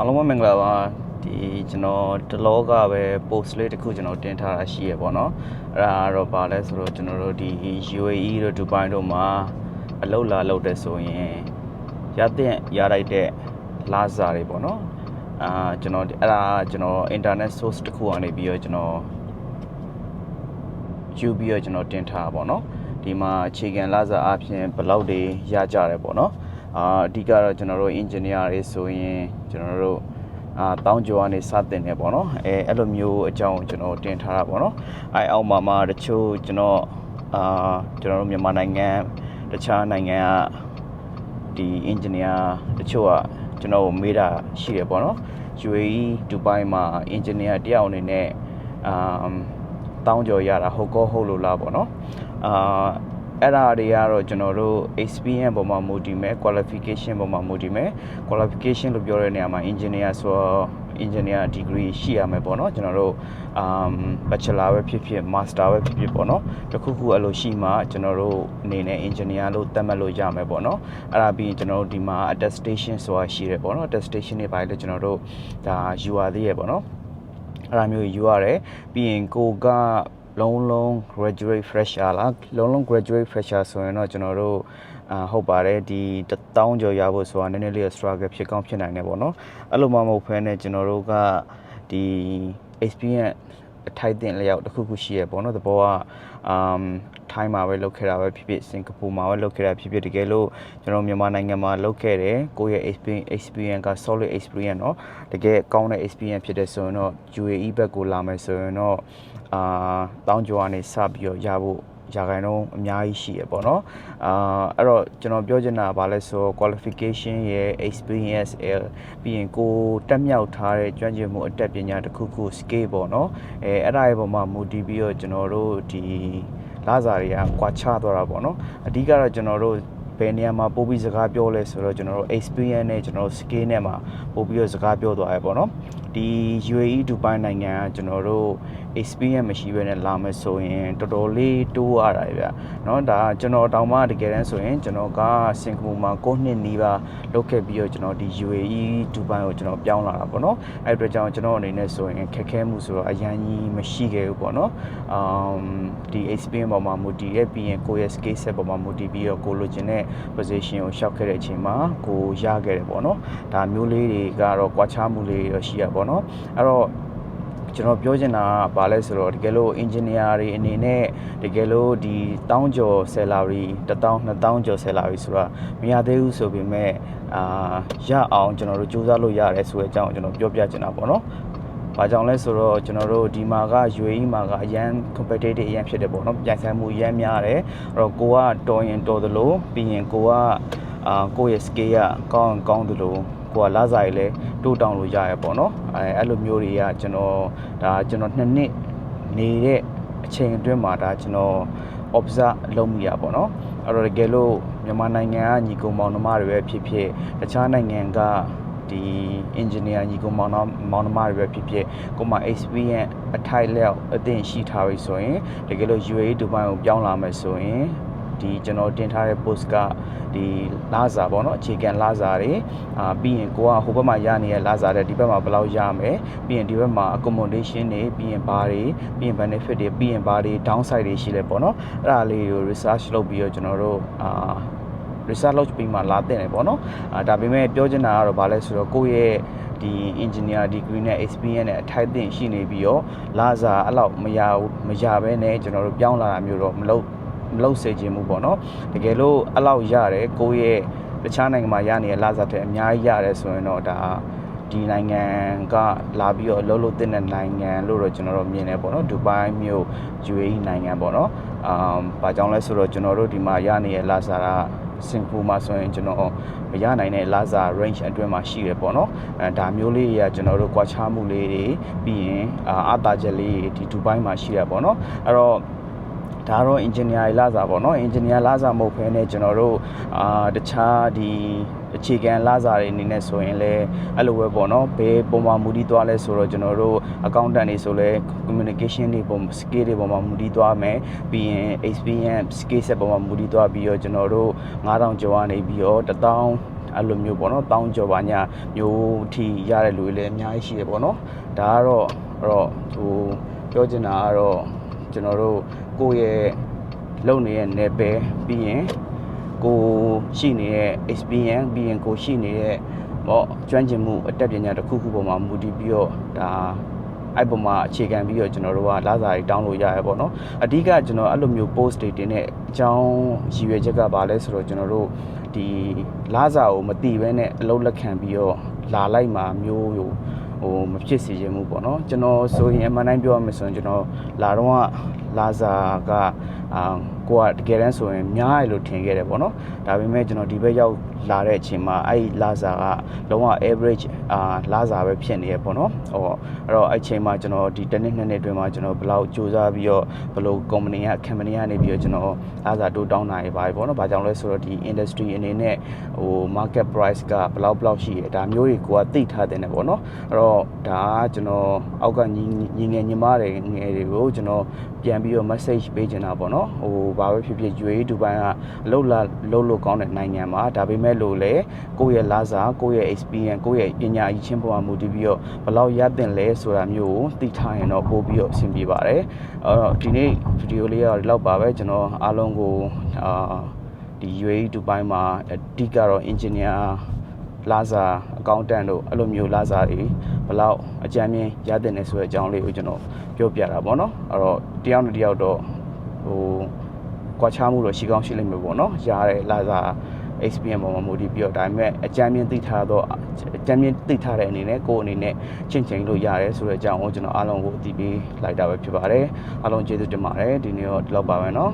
အားလုံးပဲမင်္ဂလာပါဒီကျွန်တော်တလောကပဲ post လေးတစ်ခုကျွန်တော်တင်ထားတာရှိရပေါ့နော်အဲ့ဒါကတော့ဗာလဲဆိုတော့ကျွန်တော်တို့ဒီ UAE တို့ Dubai တို့မှာအလုပ်လာလုပ်တဲ့ဆိုရင်ရတဲ့ရလိုက်တဲ့လာစာတွေပေါ့နော်အာကျွန်တော်ဒီအဲ့ဒါကျွန်တော် internet source တစ်ခုကနေပြီးတော့ကျွန်တော်ယူပြီးတော့ကျွန်တော်တင်ထားတာပေါ့နော်ဒီမှာအခြေခံလာစာအပြင်ဘယ်လောက်တွေရကြတယ်ပေါ့နော် အာအဓိကတော့ကျွန်တော်တို့ engineer တွေဆိုရင်ကျွန်တော်တို့အာတောင်းကြွားနေစတင်နေပေါ့နော်အဲအဲ့လိုမျိုးအကြောင်းကိုကျွန်တော်တင်ထားတာပေါ့နော်အဲအောက်မှာမှာတချို့ကျွန်တော်အာကျွန်တော်တို့မြန်မာနိုင်ငံတခြားနိုင်ငံကဒီ engineer တချို့ကကျွန်တော်ကိုမေးတာရှိတယ်ပေါ့နော် UAE Dubai မှာ engineer တယောက်အနေနဲ့အာတောင်းကြရတာဟုတ်ကောဟုတ်လို့လားပေါ့နော်အာ အဲ့ဒါတွေကတော့ကျွန်တော်တို့ experience ပေါ်မှာမူတည်မယ် qualification ပေါ်မှာမူတည်မယ် qualification လို့ပြောတဲ့နေရာမှာ engineer ဆိုတော့ engineer degree ရှိရမယ်ပေါ့နော်ကျွန်တော်တို့ um bachelor ပဲဖြစ်ဖြစ် master ပဲဖြစ်ဖြစ်ပေါ့နော်တခုခုအဲ့လိုရှိမှကျွန်တော်တို့အနေနဲ့ engineer လို့သတ်မှတ်လို့ရမယ်ပေါ့နော်အဲ့ဒါပြီးရင်ကျွန်တော်တို့ဒီမှာ attestation ဆိုတာရှိတယ်ပေါ့နော် attestation တွေပါလေကျွန်တော်တို့ဒါယူရသေးရပေါ့နော်အဲ့ဒါမျိုးယူရတယ်ပြီးရင်ကိုက လုံးလုံး graduate fresher လားလုံးလုံး graduate fresher ဆိုရင်တော့ကျွန်တော်တို့အာဟုတ်ပါတယ်ဒီ1000ကျော်ရဖို့ဆိုတာနည်းနည်းလေး struggle ဖြစ်ကောင်းဖြစ်နိုင်တယ်ပေါ့နော်အဲ့လိုမှမဟုတ်ဖ ೇನೆ ကျွန်တော်တို့ကဒီ experience အထိုက်တင်လျောက်တစ်ခုခုရှိရပေါ့နော်သဘောကအမ်ထိုင်းမှာပဲလုပ်ခဲ့တာပဲဖြစ်ဖြစ်စင်ကာပူမှာပဲလုပ်ခဲ့တာဖြစ်ဖြစ်တကယ်လို့ကျွန်တော်မြန်မာနိုင်ငံမှာလုပ်ခဲ့တယ်ကိုယ့်ရဲ့ experience experience က solid experience เนาะတကယ်ကောင်းတဲ့ experience ဖြစ်တဲ့ဆိုရင်တော့ UAE ဘက်ကိုလာမယ်ဆိုရင်တော့အာတောင်းကြွားနေစပြီးတော့ရဖို့ ရာခိုင်နှုန်းအများကြီးရှိရပေါ့နော်အာအဲ့တော့ကျွန်တော်ပြောချင်တာကဘာလဲဆိုတော့ qualification ရဲ့ experience ရဲ့ပြီးရင်ကိုတက်မြောက်ထားတဲ့ကျွမ်းကျင်မှုအတတ်ပညာတစ်ခုခု skill ပေါ့နော်အဲအဲ့ဒါရဲ့ပုံမှာမူတည်ပြီးတော့ကျွန်တော်တို့ဒီလာစာတွေကကွာခြားသွားတာပေါ့နော်အဓိကတော့ကျွန်တော်တို့ဘယ်နေရာမှာပို့ပြီးစကားပြောလဲဆိုတော့ကျွန်တော်တို့ experience နဲ့ကျွန်တော်တို့ skill နဲ့မှာပို့ပြီးတော့စကားပြောသွားရပေါ့နော် ဒီ UAE Dubai နိုင်ငံကကျွန်တော်တို့ experience မရှိဘဲနဲ့လာမယ်ဆိုရင်တော်တော်လေးတိုးရတာဗျเนาะဒါကျွန်တော်တောင်မှတကယ်တမ်းဆိုရင်ကျွန်တော်ကစင်ကာပူမှာ9နှစ်နီးပါးလုပ်ခဲ့ပြီးတော့ကျွန်တော်ဒီ UAE Dubai ကိုကျွန်တော်ပြောင်းလာတာပေါ့နော်အဲ့အတွက်ကြောင့်ကျွန်တော်အနေနဲ့ဆိုရင်ခက်ခဲမှုဆိုတော့အရန်ကြီးမရှိခဲ့ဘူးပေါ့နော်အမ်ဒီ experience ပေါ်မှာမူတည်ရဲ့ပြီးရင်ကိုယ့်ရဲ့ skill set ပေါ်မှာမူတည်ပြီးတော့ကိုလိုချင်တဲ့ position ကိုရှောက်ခဲ့တဲ့အချိန်မှာကိုရခဲ့တယ်ပေါ့နော်ဒါမျိုးလေးတွေကတော့ကွာခြားမှုလေးတွေတော့ရှိရပေါ့ ါနော်အဲ့တော့ကျွန်တော်ပြောချင်တာကဘာလဲဆိုတော့တကယ်လို့ engineer တွေအနေနဲ့တကယ်လို့ဒီတောင်းကျော် salary 1000 2000ကျော် salary ဆိုတာမရသေးဘူးဆိုပေမဲ့အာရအောင်ကျွန်တော်တို့စူးစမ်းလို့ရတယ်ဆိုတဲ့အကြောင်းကိုကျွန်တော်ပြောပြချင်တာပေါ့နော်။ဘာကြောင့်လဲဆိုတော့ကျွန်တော်တို့ဒီမှာက UAE မှာကအရန် competitive အရန်ဖြစ်တယ်ပေါ့နော်။ပြိုင်ဆိုင်မှုအရန်များတယ်။အဲ့တော့ကိုကတော်ရင်တော်သလိုပြီးရင်ကိုကအာကိုယ့်ရဲ့ skill ကကောင်းရင်ကောင်းသလို ကိုကလာစားရည်လဲတိုးတောင်းလို့ရရပေါ့နော်အဲအဲ့လိုမျိုးတွေကကျွန်တော်ဒါကျွန်တော်နှစ်နှစ်နေတဲ့အချိန်အတွင်းမှာဒါကျွန်တော် observe လုပ်မိရပေါ့နော်အဲ့တော့တကယ်လို့မြန်မာနိုင်ငံကညီကောင်မောင်နှမတွေပဲဖြစ်ဖြစ်တခြားနိုင်ငံကဒီ engineer ညီကောင်မောင်နှမောင်နှမတွေပဲဖြစ်ဖြစ်ကိုမ experience အထိုက်လက်အသင့်ရှိထားပြီဆိုရင်တကယ်လို့ UAE Dubai ကိုပြောင်းလာမယ်ဆိုရင် ဒီကျွန်တော်တင်ထားတဲ့ post ကဒီလာစာပေါ့နော်အခြေခံလာစာတွေအာပြီးရင်ကိုကဟိုဘက်မှာရနေတဲ့လာစာတဲ့ဒီဘက်မှာဘယ်လောက်ရမယ်ပြီးရင်ဒီဘက်မှာ accommodation တွေပြီးရင်ဘာတွေပြီးရင် benefit တွေပြီးရင်ဘာတွေ downside တွေရှိလဲပေါ့နော်အဲ့ဒါလေးကို research လုပ်ပြီးတော့ကျွန်တော်တို့အာ research လုပ်ပြီးမှလာတင်တယ်ပေါ့နော်အာဒါပေမဲ့ပြောချင်တာကတော့ဗာလဲဆိုတော့ကိုယ့်ရဲ့ဒီ engineer degree နဲ့ experience နဲ့အထိုက်အသင့်ရှိနေပြီးတော့လာစာအဲ့လောက်မရဘူးမရဘဲနဲ့ကျွန်တော်တို့ပြောင်းလာတာမျိုးတော့မလုပ် မလုပ်စေချင်ဘူးပေါ့နော်တကယ်လို့အဲ့လောက်ရတယ်ကိုယ့်ရဲ့တခြားနိုင်ငံမှာရနေတဲ့လာစာတဲ့အများကြီးရတယ်ဆိုရင်တော့ဒါဒီနိုင်ငံကလာပြီးတော့လှုပ်လို့တင်တဲ့နိုင်ငံလို့တော့ကျွန်တော်တို့မြင်တယ်ပေါ့နော်ဒူဘိုင်းမြို့ UAE နိုင်ငံပေါ့နော်အာဘာကြောင့်လဲဆိုတော့ကျွန်တော်တို့ဒီမှာရနေတဲ့လာစာကစင်ကာပူမှာဆိုရင်ကျွန်တော်မရနိုင်တဲ့လာစာ range အတွင်းမှာရှိတယ်ပေါ့နော်အဲဒါမျိုးလေးတွေကကျွန်တော်တို့ကွာခြားမှုလေးတွေပြီးရင်အာအတာချက်လေးတွေဒီဒူဘိုင်းမှာရှိရပေါ့နော်အဲ့တော့ ဒါတော့ engineer လာစာပေါ့နော် engineer လာစာမဟုတ်ဘဲနဲ့ကျွန်တော်တို့အာတခြားဒီအခြေခံလာစာတွေအနေနဲ့ဆိုရင်လည်းအဲ့လိုပဲပေါ့နော်ဘယ်ပုံမှာမူတည်သွားလဲဆိုတော့ကျွန်တော်တို့ accountant တွေဆိုလဲ communication တွေပုံ skill တွေပုံမှာမူတည်သွားမယ်ပြီးရင် experience skill set ပုံမှာမူတည်သွားပြီးတော့ကျွန်တော်တို့9000ကျော်ကနေပြီးတော့1000အဲ့လိုမျိုးပေါ့နော်တောင်းကြော်ပါညာမျိုးထီရတဲ့လူတွေလည်းအများကြီးရှိတယ်ပေါ့နော်ဒါကတော့အဲ့တော့ဟိုပြောချင်တာကတော့ကျွန်တော်တို့ ကိုယ့်ရဲ့လုံနေတဲ့နယ်ပယ်ပြီးရင်ကိုရှိနေတဲ့ experience ပြီးရင်ကိုရှိနေတဲ့ပေါ့ကျွမ်းကျင်မှုအတတ်ပညာတစ်ခုခုပေါ်မှာမူတည်ပြီးတော့ဒါအဲ့ပေါ်မှာအခြေခံပြီးတော့ကျွန်တော်တို့ကလာစာတွေတောင်းလို့ရရပေါ့နော်အဓိကကျွန်တော်အဲ့လိုမျိုး post တွေတင်တဲ့အကြောင်းရည်ရွယ်ချက်ကဘာလဲဆိုတော့ကျွန်တော်တို့ဒီလာစာကိုမတိဘဲနဲ့အလုပ်လက်ခံပြီးတော့လာလိုက်မှာမျိုးဟို ဟိုမဖြစ်စေချင်ဘူးပေါ့နော်ကျွန်တော်ဆိုရင်အမှန်တိုင်းပြောရမယ်ဆိုရင်ကျွန်တော်လာတော့ကလာစာက အာကိုကတကယ်တမ်းဆိုရင်များရလို့ထင်ခဲ့တယ်ပေါ့နော်ဒါပေမဲ့ကျွန်တော်ဒီဘက်ရောက်လာတဲ့အချိန်မှာအဲ့ဒီလာစာကလုံးဝ average အာလာစာပဲဖြစ်နေရပေါ့နော်ဟောအဲ့တော့အဲ့ချိန်မှာကျွန်တော်ဒီတစ်နှစ်နှစ်နှစ်အတွင်းမှာကျွန်တော်ဘယ်လောက်စူးစမ်းပြီးတော့ဘယ်လို company က company ကနေပြီးတော့ကျွန်တော်လာစာတိုးတောင်းနိုင်ပါပြီပေါ့နော်ဘာကြောင့်လဲဆိုတော့ဒီ industry အနေနဲ့ဟို market price ကဘယ်လောက်ဘယ်လောက်ရှိတယ်ဒါမျိုးတွေကိုကသိထားတဲ့ねပေါ့နော်အဲ့တော့ဒါကကျွန်တော်အောက်ကညီညီငယ်ညီမတွေငယ်တွေကိုကျွန်တော်ပြန်ပြီးတော့ message ပေးချင်တာပေါ့နော်ဟိုဘာပဲဖြစ်ဖြစ် UAE ဒူဘိုင်းကအလုပ်လာလုပ်လို့ကောင်းတဲ့နိုင်ငံမှာဒါပေမဲ့လို့လေကိုယ့်ရဲ့လာစာကိုယ့်ရဲ့ experience ကိုယ့်ရဲ့ပညာအချင်းပေါ်မှာမူတည်ပြီးတော့ဘယ်လောက်ရတင်လဲဆိုတာမျိုးကိုသိထားရင်တော့ပို့ပြီးတော့အဆင်ပြေပါတယ်အဲ့တော့ဒီနေ့ဗီဒီယိုလေးကတော့ဒီလောက်ပါပဲကျွန်တော်အားလုံးကိုအာဒီ UAE ဒူဘိုင်းမှာအဓိကတော့ engineer လာစာအကောင့်တန်တို့အဲ့လိုမျိုးလာစာတွေဘယ်လောက်အကြမ်းမြင်ရတဲ့နေဆိုတဲ့အကြောင်းလေးကိုကျွန်တော်ပြောပြတာပေါ့နော်အဲ့တော့တယောက်နဲ့တယောက်တော့ ဟိုကွာခြားမှုတော့ရှိကောင်းရှိလိမ့်မယ်ပေါ့နော်ရားတဲ့လာစာ experience ပေါ်မှာမူတည်ပြီးတော့ဒါပေမဲ့အကြမ်းမြင်သိထားတော့အကြမ်းမြင်သိထားတဲ့အနေနဲ့ကိုယ်အနေနဲ့ချင့်ချိန်လို့ရတယ်ဆိုတဲ့အကြောင်းကိုကျွန်တော်အားလုံးကိုအသိပေးလိုက်တာပဲဖြစ်ပါတယ်အားလုံးကျေးဇူးတင်ပါတယ်ဒီနေ့တော့ဒီလောက်ပါပဲเนาะ